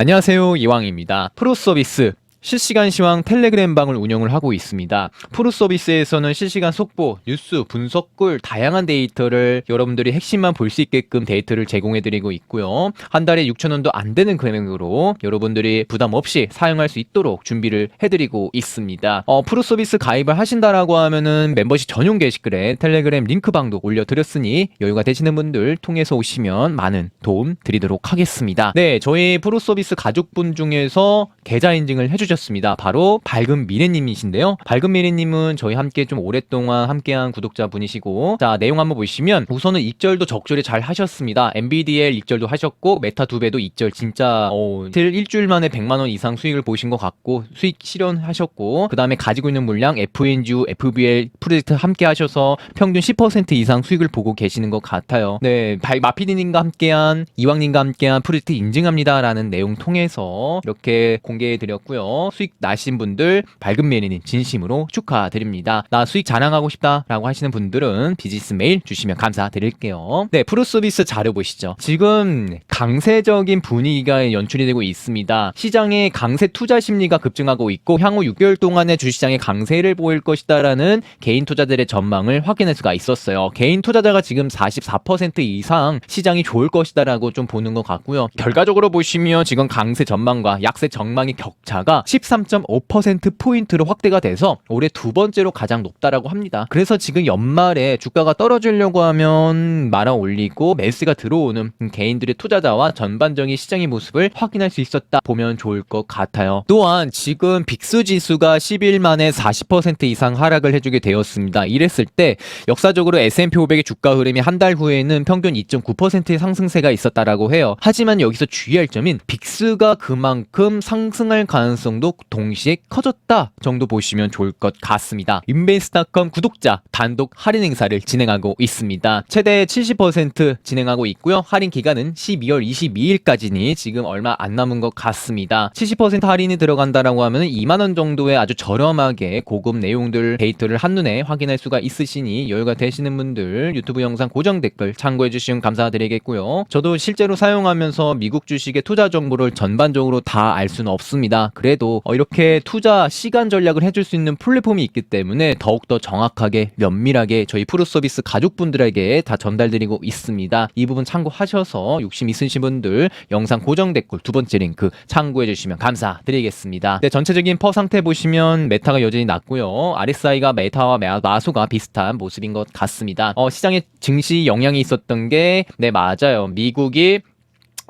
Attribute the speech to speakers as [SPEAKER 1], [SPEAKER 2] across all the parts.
[SPEAKER 1] 안녕하세요. 이왕입니다. 프로 서비스 실시간 시황 텔레그램 방을 운영을 하고 있습니다. 프로 서비스에서는 실시간 속보, 뉴스, 분석글, 다양한 데이터를 여러분들이 핵심만 볼 수 있게끔 데이터를 제공해 드리고 있고요. 한 달에 6,000원도 안 되는 금액으로 여러분들이 부담 없이 사용할 수 있도록 준비를 해 드리고 있습니다. 어, 프로 서비스 가입을 하신다라고 하면은 멤버십 전용 게시글에 텔레그램 링크 방도 올려 드렸으니 여유가 되시는 분들 통해서 오시면 많은 도움 드리도록 하겠습니다. 네, 저희 프로 서비스 가족분 중에서 계좌 인증을 해주셨 습니다. 바로 밝은 미래님이신데요. 밝은 미래님은 저희 함께 좀 오랫동안 함께한 구독자분이시고, 자 내용 한번 보시면 우선은 익절도 적절히 잘 하셨습니다. MBDL 익절도 하셨고 메타 두 배도 익절 진짜 어, 일- 일주일 만에 100만 원 이상 수익을 보신 것 같고 수익 실현하셨고, 그 다음에 가지고 있는 물량 FNGU, FBL 프로젝트 함께 하셔서 평균 10% 이상 수익을 보고 계시는 것 같아요. 네, 발- 마피디님과 함께한 이왕님과 함께한 프로젝트 인증합니다라는 내용 통해서 이렇게 공개해 드렸고요. 수익 나신 분들 밝은 메리님 진심으로 축하드립니다. 나 수익 자랑하고 싶다라고 하시는 분들은 비즈니스 메일 주시면 감사드릴게요. 네, 프로 서비스 자료 보시죠. 지금 강세적인 분위기가 연출이 되고 있습니다. 시장의 강세 투자 심리가 급증하고 있고 향후 6개월 동안의 주시장의 강세를 보일 것이다라는 개인 투자들의 전망을 확인할 수가 있었어요. 개인 투자자가 지금 44% 이상 시장이 좋을 것이다라고 좀 보는 것 같고요. 결과적으로 보시면 지금 강세 전망과 약세 전망의 격차가 13.5% 포인트로 확대가 돼서 올해 두 번째로 가장 높다라고 합니다. 그래서 지금 연말에 주가가 떨어지려고 하면 말아 올리고 매수가 들어오는 개인들의 투자자와 전반적인 시장의 모습을 확인할 수 있었다 보면 좋을 것 같아요. 또한 지금 빅스 지수가 10일 만에 40% 이상 하락을 해주게 되었습니다. 이랬을 때 역사적으로 S&P 500의 주가 흐름이 한 달 후에는 평균 2.9%의 상승세가 있었다라고 해요. 하지만 여기서 주의할 점인 빅스가 그만큼 상승할 가능성 도 동시에 커졌다 정도 보시면 좋을 것 같습니다. 인베스트닷컴 구독자 단독 할인 행사를 진행하고 있습니다. 최대 70% 진행하고 있고요. 할인 기간은 12월 22일까지니 지금 얼마 안 남은 것 같습니다. 70% 할인이 들어간다라고 하면 2만 원 정도의 아주 저렴하게 고급 내용들 데이터를 한눈에 확인할 수가 있으시니 여유가 되시는 분들 유튜브 영상 고정 댓글 참고해 주시면 감사드리겠고요. 저도 실제로 사용하면서 미국 주식의 투자 정보를 전반적으로 다 알 수는 없습니다. 그래도 어, 이렇게 투자 시간 전략을 해줄 수 있는 플랫폼이 있기 때문에 더욱더 정확하게 면밀하게 저희 프로 서비스 가족분들에게 다 전달드리고 있습니다. 이 부분 참고하셔서 욕심 있으신 분들 영상 고정 댓글 두 번째 링크 참고해 주시면 감사드리겠습니다. 네, 전체적인 퍼 상태 보시면 메타가 여전히 낮고요. RSI가 메타와 마- 마소가 비슷한 모습인 것 같습니다. 어, 시장에 증시 영향이 있었던 게 네 맞아요. 미국이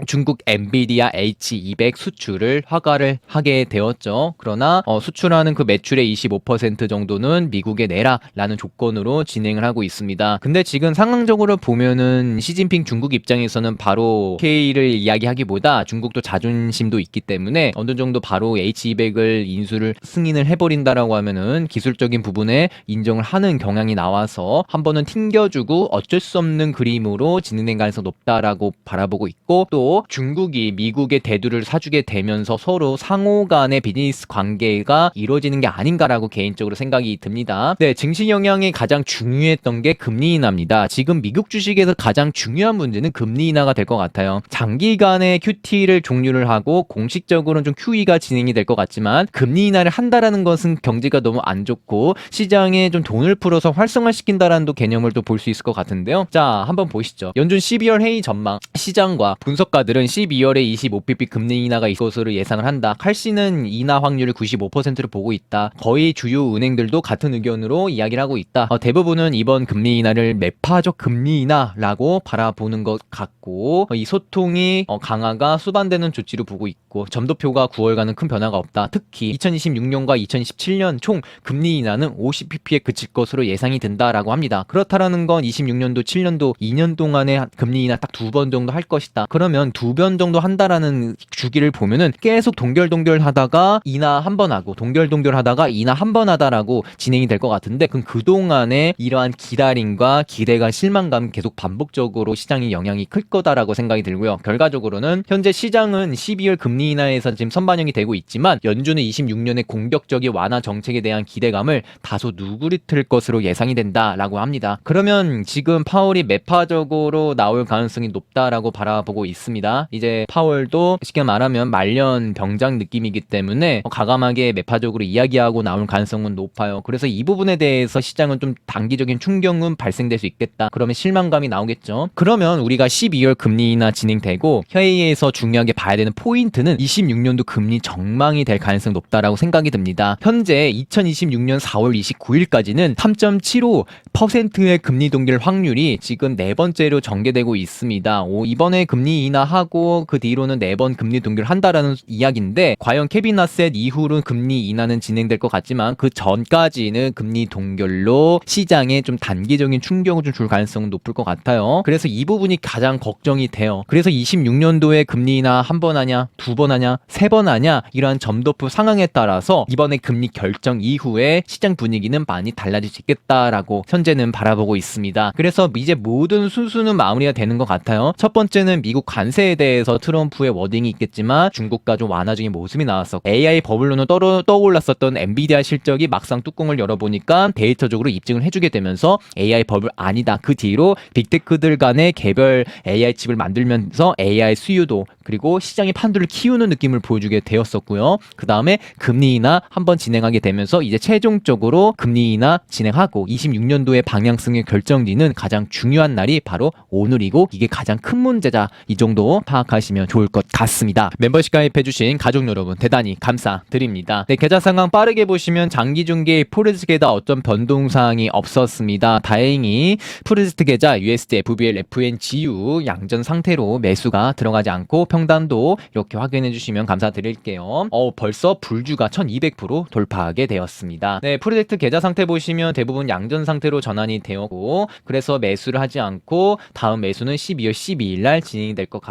[SPEAKER 1] 중국 엔비디아 H200 수출을 허가를 하게 되었죠. 그러나 어, 수출하는 그 매출의 25% 정도는 미국에 내라라는 조건으로 진행을 하고 있습니다. 근데 지금 상황적으로 보면은 시진핑 중국 입장에서는 바로 K를 이야기하기보다 중국도 자존심도 있기 때문에 어느 정도 바로 H200을 인수를 승인을 해버린다라고 하면은 기술적인 부분에 인정을 하는 경향이 나와서 한 번은 튕겨주고 어쩔 수 없는 그림으로 진행된 가능성이 높다라고 바라보고 있고 또 중국이 미국의 대두를 사주게 되면서 서로 상호 간의 비즈니스 관계가 이루어지는 게 아닌가라고 개인적으로 생각이 듭니다. 네, 증시 영향이 가장 중요했던 게 금리 인하입니다. 지금 미국 주식에서 가장 중요한 문제는 금리 인하가 될 것 같아요. 장기간의 QT를 종료를 하고 공식적으로는 좀 QE가 진행이 될 것 같지만 금리 인하를 한다라는 것은 경제가 너무 안 좋고 시장에 좀 돈을 풀어서 활성화시킨다라는 또 개념을 또 볼 수 있을 것 같은데요. 자, 한번 보시죠. 연준 12월 회의 전망 시장과 분석가 들은 12월에 25bp 금리 인하가 있을 것으로 예상을 한다. 칼씨는 인하 확률을 95%로 보고 있다. 거의 주요 은행들도 같은 의견으로 이야기를 하고 있다. 어, 대부분은 이번 금리 인하를 매파적 금리 인하라고 바라보는 것 같고 어, 이 소통이 어, 강화가 수반되는 조치로 보고 있고 점도표가 9월과는 큰 변화가 없다. 특히 2026년과 2017년 총 금리 인하는 50pp에 그칠 것으로 예상이 된다라고 합니다. 그렇다라는 건 26년도, 7년도 2년 동안의 금리 인하 딱 두 번 정도 할 것이다. 그러면 두 번 정도 한다라는 주기를 보면은 계속 동결동결 하다가 인하 한번 하고 동결동결 하다가 인하 한번 하다라고 진행이 될 것 같은데 그럼 그동안에 이러한 기다림과 기대가 실망감 계속 반복적으로 시장이 영향이 클 거다라고 생각이 들고요. 결과적으로는 현재 시장은 12월 금리 인하에서 지금 선반영이 되고 있지만 연준은 26년에 공격적인 완화 정책에 대한 기대감을 다소 누구리틀 것으로 예상이 된다라고 합니다. 그러면 지금 파월이 매파적으로 나올 가능성이 높다라고 바라보고 있습니다. 있습니다. 이제 파월도 쉽게 말하면 말년 병장 느낌이기 때문에 가감하게 매파적으로 이야기하고 나올 가능성은 높아요. 그래서 이 부분에 대해서 시장은 좀 단기적인 충격은 발생될 수 있겠다. 그러면 실망감이 나오겠죠. 그러면 우리가 12월 금리 인하 진행되고 회의에서 중요하게 봐야 되는 포인트는 26년도 금리 정망이 될 가능성이 높다라고 생각이 듭니다. 현재 2026년 4월 29일까지는 3.75%의 금리 동결 확률이 지금 네 번째로 전개되고 있습니다. 오, 이번에 금리 인하 하고 그 뒤로는 네번 금리 동결한다라는 이야기인데 과연 아셋 이후로 금리 인하는 진행될 것 같지만 그 전까지는 금리 동결로 시장에 좀 단기적인 충격을 좀 줄 가능성은 높을 것 같아요. 그래서 이 부분이 가장 걱정이 돼요. 그래서 26년도에 금리 인하 한 번 하냐, 두 번 하냐, 세 번 하냐 이러한 점도프 상황에 따라서 이번에 금리 결정 이후에 시장 분위기는 많이 달라질 수 있겠다라고 현재는 바라보고 있습니다. 그래서 이제 모든 순수는 마무리가 되는 것 같아요. 첫 번째는 미국 관 세에 대해서 트럼프의 워딩이 있겠지만 중국과 좀 완화적인 모습이 나왔었고 AI 버블로는 떨어, 떠올랐었던 엔비디아 실적이 막상 뚜껑을 열어보니까 데이터적으로 입증을 해주게 되면서 AI 버블 아니다. 그 뒤로 빅테크들 간의 개별 AI 칩을 만들면서 AI 수요도 그리고 시장의 판도를 키우는 느낌을 보여주게 되었었고요. 그 다음에 금리 인하 한번 진행하게 되면서 이제 최종적으로 금리 인하 진행하고 26년도의 방향성의 결정지는 가장 중요한 날이 바로 오늘이고 이게 가장 큰 문제다. 이 정도 파악하시면 좋을 것 같습니다. 멤버십 가입해주신 가족 여러분 대단히 감사드립니다. 네, 계좌 상황 빠르게 보시면 장기 중계 포레스 계좌 어떤 변동 사항이 없었습니다. 다행히 프로젝트 계좌 USD, FBL, FNGU 양전 상태로 매수가 들어가지 않고 평단도 이렇게 확인해 주시면 감사드릴게요. 어, 벌써 불주가 1200% 돌파하게 되었습니다. 네, 프로젝트 계좌 상태 보시면 대부분 양전 상태로 전환이 되었고 그래서 매수를 하지 않고 다음 매수는 12월 12일 날 진행이 될 것 같습니다.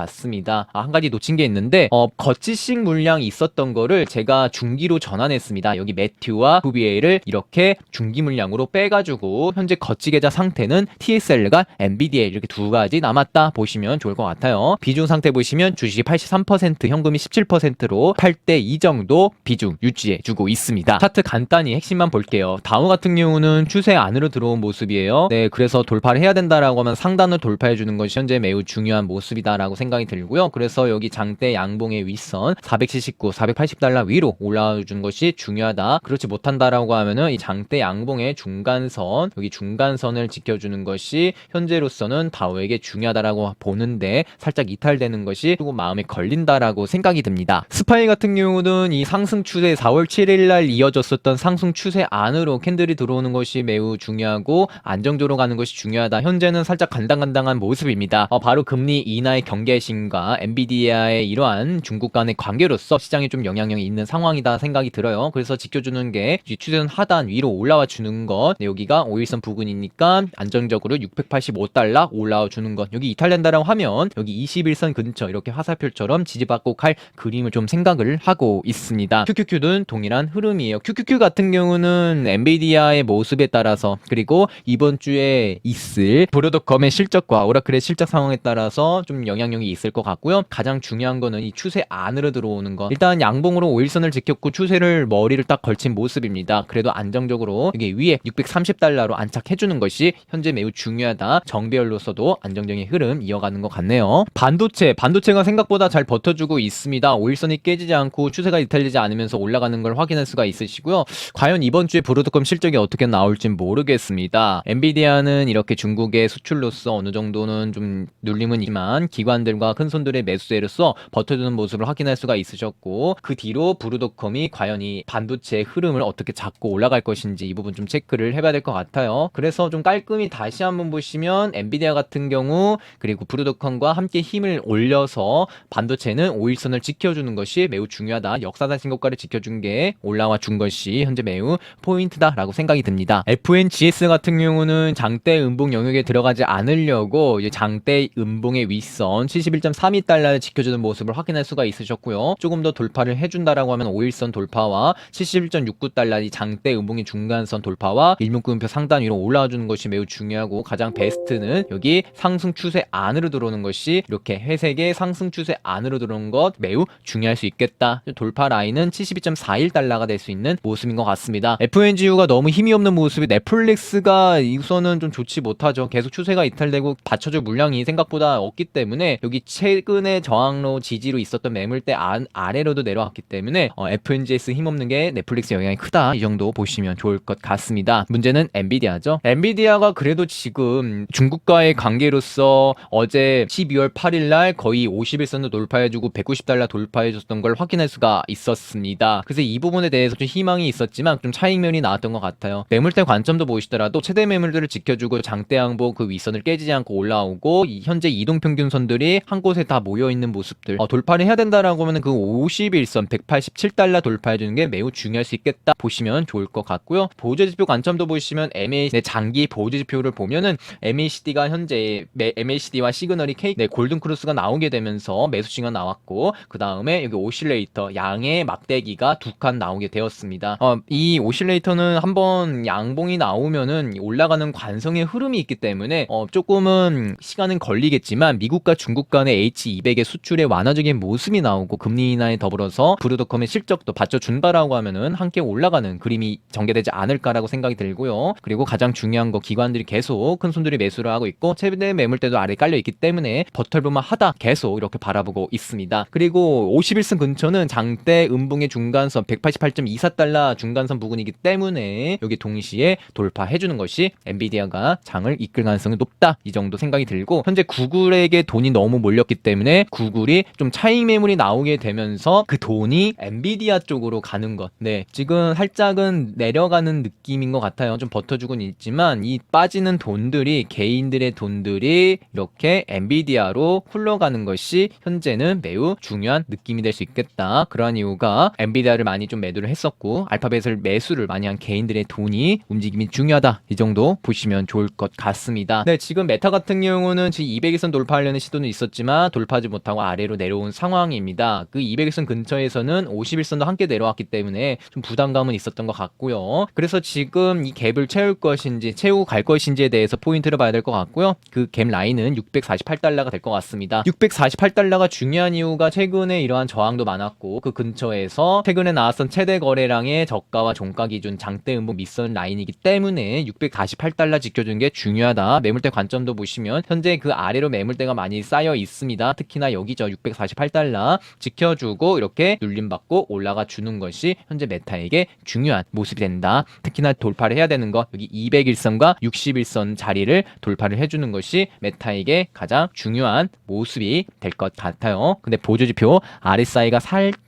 [SPEAKER 1] 아, 한 가지 놓친 게 있는데 어, 거치식 물량이 있었던 거를 제가 중기로 전환했습니다. 여기 매튜와 FBA를 이렇게 중기 물량으로 빼가지고 현재 거치 계좌 상태는 TSL과 NVDA 이렇게 두 가지 남았다 보시면 좋을 것 같아요. 비중 상태 보시면 주식이 83% 현금이 17%로 8대 2 정도 비중 유지해 주고 있습니다. 차트 간단히 핵심만 볼게요. 다우 같은 경우는 추세 안으로 들어온 모습이에요. 네, 그래서 돌파를 해야 된다라고 하면 상단을 돌파해 주는 것이 현재 매우 중요한 모습이다라고 생각 이 들고요. 그래서 여기 장대 양봉의 윗선 479, 480달러 위로 올라와 주는 것이 중요하다. 그렇지 못한다라고 하면은 이 장대 양봉의 중간선 여기 중간선을 지켜주는 것이 현재로서는 다우에게 중요하다라고 보는데 살짝 이탈되는 것이 조금 마음에 걸린다라고 생각이 듭니다. 스파이 같은 경우는 이 상승 추세 4월 7일 날 이어졌었던 상승 추세 안으로 캔들이 들어오는 것이 매우 중요하고 안정적으로 가는 것이 중요하다. 현재는 살짝 간당간당한 모습입니다. 어, 바로 금리 인하의 경계 심과 엔비디아의 이러한 중국 간의 관계로서 시장에 좀 영향력이 있는 상황이다 생각이 들어요. 그래서 지켜주는 게이 추세선 하단 위로 올라와 주는 것 네, 여기가 5일선 부근이니까 안정적으로 685달러 올라와 주는 것 여기 이탈된다라고 하면 여기 21선 근처 이렇게 화살표처럼 지지받고 갈 그림을 좀 생각을 하고 있습니다. QQQ는 동일한 흐름이에요. QQQ 같은 경우는 엔비디아의 모습에 따라서 그리고 이번 주에 있을 브로드컴의 실적과 오라클의 실적 상황에 따라서 좀 영향력이 있을 것 같고요. 가장 중요한 거는 이 추세 안으로 들어오는 것. 일단 양봉으로 5일선을 지켰고 추세를 머리를 딱 걸친 모습입니다. 그래도 안정적으로 이게 위에 630달러로 안착해주는 것이 현재 매우 중요하다. 정배열로서도 안정적인 흐름 이어가는 것 같네요. 반도체, 반도체가 생각보다 잘 버텨주고 있습니다. 5일선이 깨지지 않고 추세가 이탈되지 않으면서 올라가는 걸 확인할 수가 있으시고요. 과연 이번 주에 브로드컴 실적이 어떻게 나올지 모르겠습니다. 엔비디아는 이렇게 중국의 수출로서 어느 정도는 좀 눌림은 있지만 기관들 과 큰 손들의 매수세로서 버텨주는 모습을 확인할 수가 있으셨고 그 뒤로 브루드컴이 과연 이 반도체의 흐름을 어떻게 잡고 올라갈 것인지 이 부분 좀 체크를 해봐야 될 것 같아요. 그래서 좀 깔끔히 다시 한번 보시면 엔비디아 같은 경우 그리고 브루드컴과 함께 힘을 올려서 반도체는 5일선을 지켜주는 것이 매우 중요하다. 역사상 신고가를 지켜준 게 올라와 준 것이 현재 매우 포인트다라고 생각이 듭니다. FNGS 같은 경우는 장대 음봉 영역에 들어가지 않으려고 장대 음봉의 윗선 71.32달러를 지켜주는 모습을 확인할 수가 있으셨고요. 조금 더 돌파를 해준다라고 하면 5일선 돌파와 71.69달러 이 장대 음봉의 중간선 돌파와 일목구음표 상단 위로 올라와 주는 것이 매우 중요하고 가장 베스트는 여기 상승 추세 안으로 들어오는 것이 이렇게 회색의 상승 추세 안으로 들어오는 것 매우 중요할 수 있겠다. 돌파 라인은 72.41달러가 될 수 있는 모습인 것 같습니다. FNGU가 너무 힘이 없는 모습이 넷플릭스가 이 우선은 좀 좋지 못하죠. 계속 추세가 이탈되고 받쳐줄 물량이 생각보다 없기 때문에 여기 최근에 저항로 지지로 있었던 매물대 안, 아래로도 내려왔기 때문에 어, FNGS 힘없는 게 넷플릭스 영향이 크다 이 정도 보시면 좋을 것 같습니다. 문제는 엔비디아죠. 엔비디아가 그래도 지금 중국과의 관계로서 어제 12월 8일 날 거의 51선도 돌파해주고 190달러 돌파해줬던 걸 확인할 수가 있었습니다. 그래서 이 부분에 대해서 좀 희망이 있었지만 좀 차익면이 나왔던 것 같아요. 매물대 관점도 보시더라도 최대 매물들을 지켜주고 장대 항복 그 윗선을 깨지지 않고 올라오고 이 현재 이동 평균선들이 한 곳에 다 모여 있는 모습들 어, 돌파를 해야 된다라고 하면 그 51선 187달러 돌파해 주는 게 매우 중요할 수 있겠다 보시면 좋을 것 같고요. 보조 지표 관점도 보시면 MA 네, 장기 보조 지표를 보면은 MACD가 현재 매- MACD와 시그널이 K 네, 골든 크루스가 나오게 되면서 매수 신가 나왔고 그 다음에 여기 오실레이터 양의 막대기가 두 칸 나오게 되었습니다. 어, 이 오실레이터는 한번 양봉이 나오면은 올라가는 관성의 흐름이 있기 때문에 어, 조금은 시간은 걸리겠지만 미국과 중국 간의 H200의 수출의 완화적인 모습이 나오고 금리 인하에 더불어서 브루더컴의 실적도 받쳐 준다라고 하면은 함께 올라가는 그림이 전개되지 않을까라고 생각이 들고요. 그리고 가장 중요한 거 기관들이 계속 큰 손들이 매수를 하고 있고 최대 매물대도 아래 깔려 있기 때문에 버털볼만 하다 계속 이렇게 바라보고 있습니다. 그리고 51선 근처는 장대 음봉의 중간선 188.24달러 중간선 부근이기 때문에 여기 동시에 돌파해 주는 것이 엔비디아가 장을 이끌 가능성이 높다 이 정도 생각이 들고 현재 구글에게 돈이 너무 몰렸기 때문에 구글이 좀 차익 매물이 나오게 되면서 그 돈이 엔비디아 쪽으로 가는 것. 네, 지금 살짝은 내려가는 느낌인 것 같아요. 좀 버텨주곤 있지만 이 빠지는 돈들이 개인들의 돈들이 이렇게 엔비디아로 흘러가는 것이 현재는 매우 중요한 느낌이 될 수 있겠다. 그러한 이유가 엔비디아를 많이 좀 매도를 했었고 알파벳을 매수를 많이 한 개인들의 돈이 움직임이 중요하다. 이 정도 보시면 좋을 것 같습니다. 네, 지금 메타 같은 경우는 지금 200일선 돌파하려는 시도는 있었 지만 돌파하지 못하고 아래로 내려온 상황입니다. 그 200일선 근처에서는 51선도 함께 내려왔기 때문에 좀 부담감은 있었던 것 같고요. 그래서 지금 이 갭을 채울 것인지 채우고 갈 것인지에 대해서 포인트를 봐야 될 것 같고요. 그 갭 라인은 648달러가 될 것 같습니다. 648달러가 중요한 이유가 최근에 이러한 저항도 많았고 그 근처에서 최근에 나왔던 최대 거래량의 저가와 종가 기준 장대 음봉 밑선 라인이기 때문에 648달러 지켜주는 게 중요하다. 매물대 관점도 보시면 현재 그 아래로 매물대가 많이 쌓여 있습니다. 특히나 여기죠. 648달러 지켜주고 이렇게 눌림받고 올라가 주는 것이 현재 메타에게 중요한 모습이 된다. 특히나 돌파를 해야 되는 것 여기 201선과 61선 자리를 돌파를 해주는 것이 메타에게 가장 중요한 모습이 될 것 같아요. 근데 보조지표 RSI가 살짝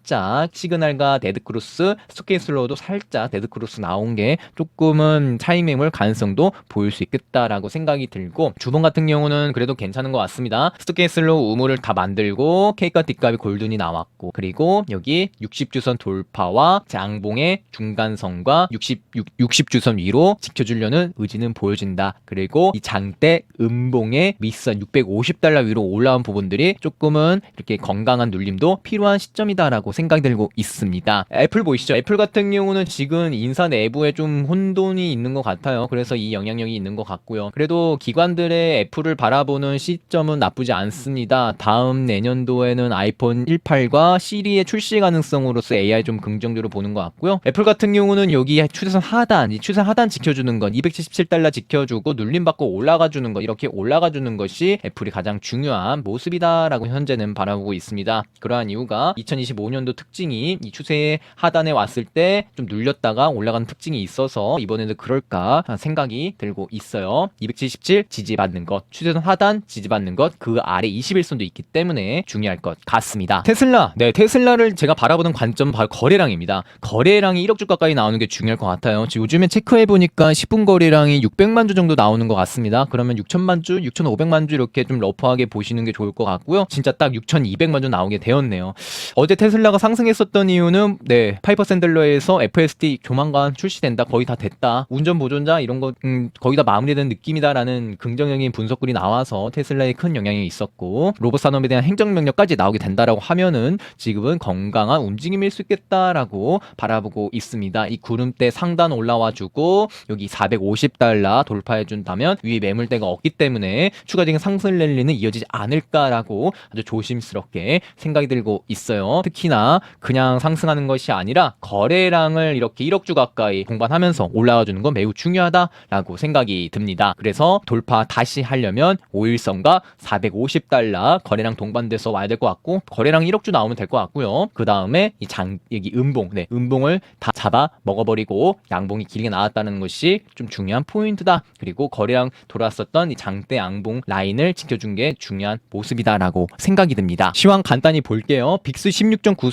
[SPEAKER 1] 시그널과 데드크로스 스케이슬로도 살짝 데드크로스 나온 게 조금은 차익 매물 가능성도 보일 수 있겠다라고 생각이 들고 주봉 같은 경우는 그래도 괜찮은 것 같습니다. 스케이슬로 우물을 다 만들고 K가 D값이 골든이 나왔고 그리고 여기 60주선 돌파와 장봉의 중간선과 60, 60, 주선 위로 지켜주려는 의지는 보여진다. 그리고 이 장대 음봉의 밑선 650달러 위로 올라온 부분들이 조금은 이렇게 건강한 눌림도 필요한 시점이다라고 생각이 들고 있습니다. 애플 보이시죠? 애플 같은 경우는 지금 인사 내부에 좀 혼돈이 있는 것 같아요. 그래서 이 영향력이 있는 것 같고요. 그래도 기관들의 애플을 바라보는 시점은 나쁘지 않습니다. 다음 내년도에는 아이폰 18과 시리의 출시 가능성으로서 AI 좀 긍정적으로 보는 것 같고요. 애플 같은 경우는 여기 추세선 하단, 이 추세선 하단 지켜주는 것, 277달러 지켜주고 눌림받고 올라가주는 것, 이렇게 올라가주는 것이 애플이 가장 중요한 모습이다라고 현재는 바라보고 있습니다. 그러한 이유가 2025년도 특징이 이 추세의 하단에 왔을 때 좀 눌렸다가 올라가는 특징이 있어서 이번에도 그럴까 생각이 들고 있어요. 277 지지받는 것, 추세선 하단 지지받는 것, 그 아래 21선도 있기 때문에 중요할 것 같습니다. 테슬라, 네 테슬라를 제가 바라보는 관점 바로 거래량입니다. 거래량이 1억 주 가까이 나오는 게 중요할 것 같아요. 지금 요즘에 체크해 보니까 10분 거래량이 600만 주 정도 나오는 것 같습니다. 그러면 6천만 주, 6,500만 주 이렇게 좀 러프하게 보시는 게 좋을 것 같고요. 진짜 딱 6,200만 주 나오게 되었네요. 어제 테슬라가 상승했었던 이유는 네 파이퍼 샌들러에서 FSD 조만간 출시된다. 거의 다 됐다. 운전 보존자 이런 거 음, 거의 다 마무리된 느낌이다라는 긍정적인 분석글이 나와서 테슬라에 큰 영향이 있었고 로봇 산업에 대한 행정 명령까지 나오게 된다라고 하면은 지금은 건강한 움직임일 수 있겠다라고 바라보고 있습니다. 이 구름대 상단 올라와주고 여기 450달러 돌파해 준다면 위에 매물대가 없기 때문에 추가적인 상승 랠리는 이어지지 않을까라고 아주 조심스럽게 생각이 들고 있어요. 특히나 주냐 그냥 상승하는 것이 아니라 거래량을 이렇게 1억 주 가까이 동반하면서 올라와 주는 건 매우 중요하다라고 생각이 듭니다. 그래서 돌파 다시 하려면 5일선과 450달러 거래량 동반돼서 와야 될 것 같고 거래량 1억 주 나오면 될 것 같고요. 그 다음에 이 장 여기 음봉, 네 음봉을 다 잡아 먹어버리고 양봉이 길게 나왔다는 것이 좀 중요한 포인트다. 그리고 거래량 돌았었던 이 장대 양봉 라인을 지켜준 게 중요한 모습이다라고 생각이 듭니다. 시황 간단히 볼게요. 빅스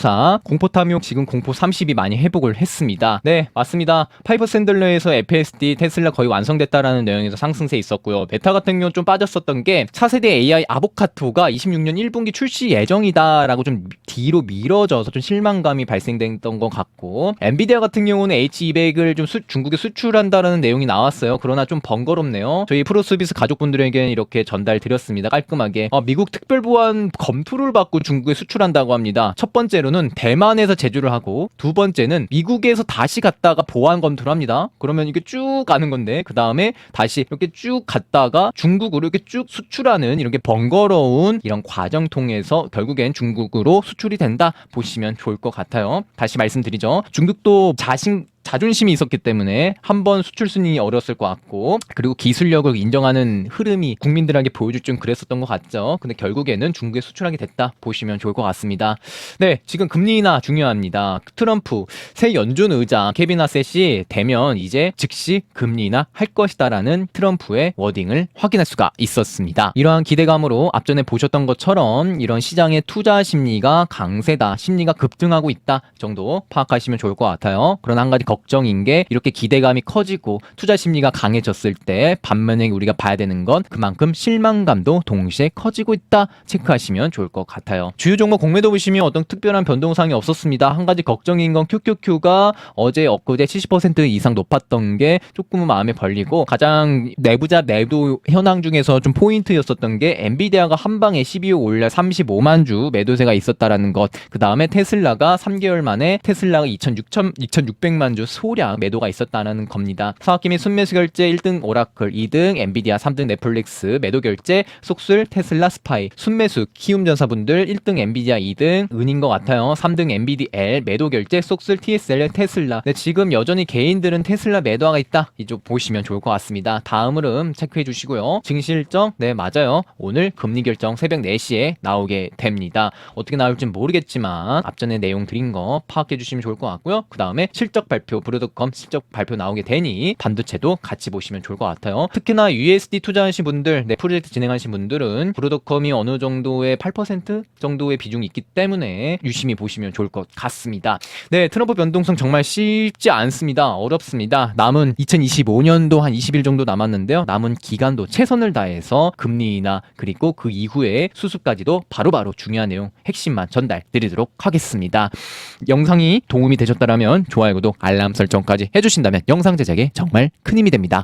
[SPEAKER 1] 16.94 공포 탐욕 지금 공포 30이 많이 회복을 했습니다. 네 맞습니다. 파이퍼 샌들러에서 FSD 테슬라 거의 완성됐다라는 내용에서 상승세 있었고요. 메타 같은 경우 좀 빠졌었던 게 차세대 AI 아보카토가 26년 1분기 출시 예정이다라고 좀 뒤로 미뤄져서 좀 실망감이 발생됐던 것 같고 엔비디아 같은 경우는 H200을 좀 수- 중국에 수출한다라는 내용이 나왔어요. 그러나 좀 번거롭네요. 저희 프로서비스 가족분들에게 이렇게 전달 드렸습니다. 깔끔하게 어, 미국 특별보안 검토를 받고 중국에 수출한다고 합니다. 첫 번째로 는 대만에서 제조를 하고 두 번째는 미국에서 다시 갔다가 보안 검토를 합니다. 그러면 이게 쭉 가는 건데 그 다음에 다시 이렇게 쭉 갔다가 중국으로 이렇게 쭉 수출하는 이렇게 번거로운 이런 과정 통해서 결국엔 중국으로 수출이 된다 보시면 좋을 것 같아요. 다시 말씀드리죠. 중국도 자신 자존심이 있었기 때문에 한 번 수출 순위 어려웠을 것 같고 그리고 기술력을 인정하는 흐름이 국민들에게 보여줄 좀 그랬었던 것 같죠. 근데 결국에는 중국에 수출하게 됐다 보시면 좋을 것 같습니다. 네, 지금 금리 인하 중요합니다. 트럼프 새 연준 의장 케빈 하셋이 되면 이제 즉시 금리 인하 할 것이다라는 트럼프의 워딩을 확인할 수가 있었습니다. 이러한 기대감으로 앞전에 보셨던 것처럼 이런 시장의 투자 심리가 강세다, 심리가 급등하고 있다 정도 파악하시면 좋을 것 같아요. 그러나 한 가지 걱 정인 게 이렇게 기대감이 커지고 투자 심리가 강해졌을 때 반면에 우리가 봐야 되는 건 그만큼 실망감도 동시에 커지고 있다 체크하시면 좋을 것 같아요. 주요 종목 공매도 보시면 어떤 특별한 변동사항이 없었습니다. 한 가지 걱정인 건 QQQ가 어제 엊그제 70% 이상 높았던 게 조금은 마음에 벌리고 가장 내부자 매도 현황 중에서 좀 포인트였었던 게 엔비디아가 한 방에 12호 올려 35만 주 매도세가 있었다라는 것. 그 다음에 테슬라가 3개월 만에 테슬라가 2,600, 2,600만 주 소량 매도가 있었다는 겁니다. 사학기 및 순매수 결제 1등 오라클, 2등 엔비디아, 3등 넷플릭스, 매도 결제 속술 테슬라 스파이, 순매수 키움전사분들 1등 엔비디아, 2등 은인 것 같아요. 3등 엔비디엘 매도 결제 속술 TSL 테슬라. 네, 지금 여전히 개인들은 테슬라 매도가 있다. 이쪽 보시면 좋을 것 같습니다. 다음 흐름 체크해 주시고요. 증시일정 네 맞아요. 오늘 금리 결정 새벽 4시에 나오게 됩니다. 어떻게 나올지 모르겠지만 앞전에 내용 드린 거 파악해 주시면 좋을 것 같고요. 그 다음에 실적 발표 브로드컴 실적 발표 나오게 되니 반도체도 같이 보시면 좋을 것 같아요. 특히나 USD 투자하신 분들, 네, 프로젝트 진행하신 분들은 브로드컴이 어느 정도의 8% 정도의 비중이 있기 때문에 유심히 보시면 좋을 것 같습니다. 네, 트럼프 변동성 정말 쉽지 않습니다. 어렵습니다. 남은 2025년도 한 20일 정도 남았는데요. 남은 기간도 최선을 다해서 금리 인하 그리고 그 이후에 수습까지도 바로바로 중요한 내용 핵심만 전달 드리도록 하겠습니다. 영상이 도움이 되셨다면 좋아요, 구독, 알람 설정까지 해주신다면 영상 제작에 정말 큰 힘이 됩니다.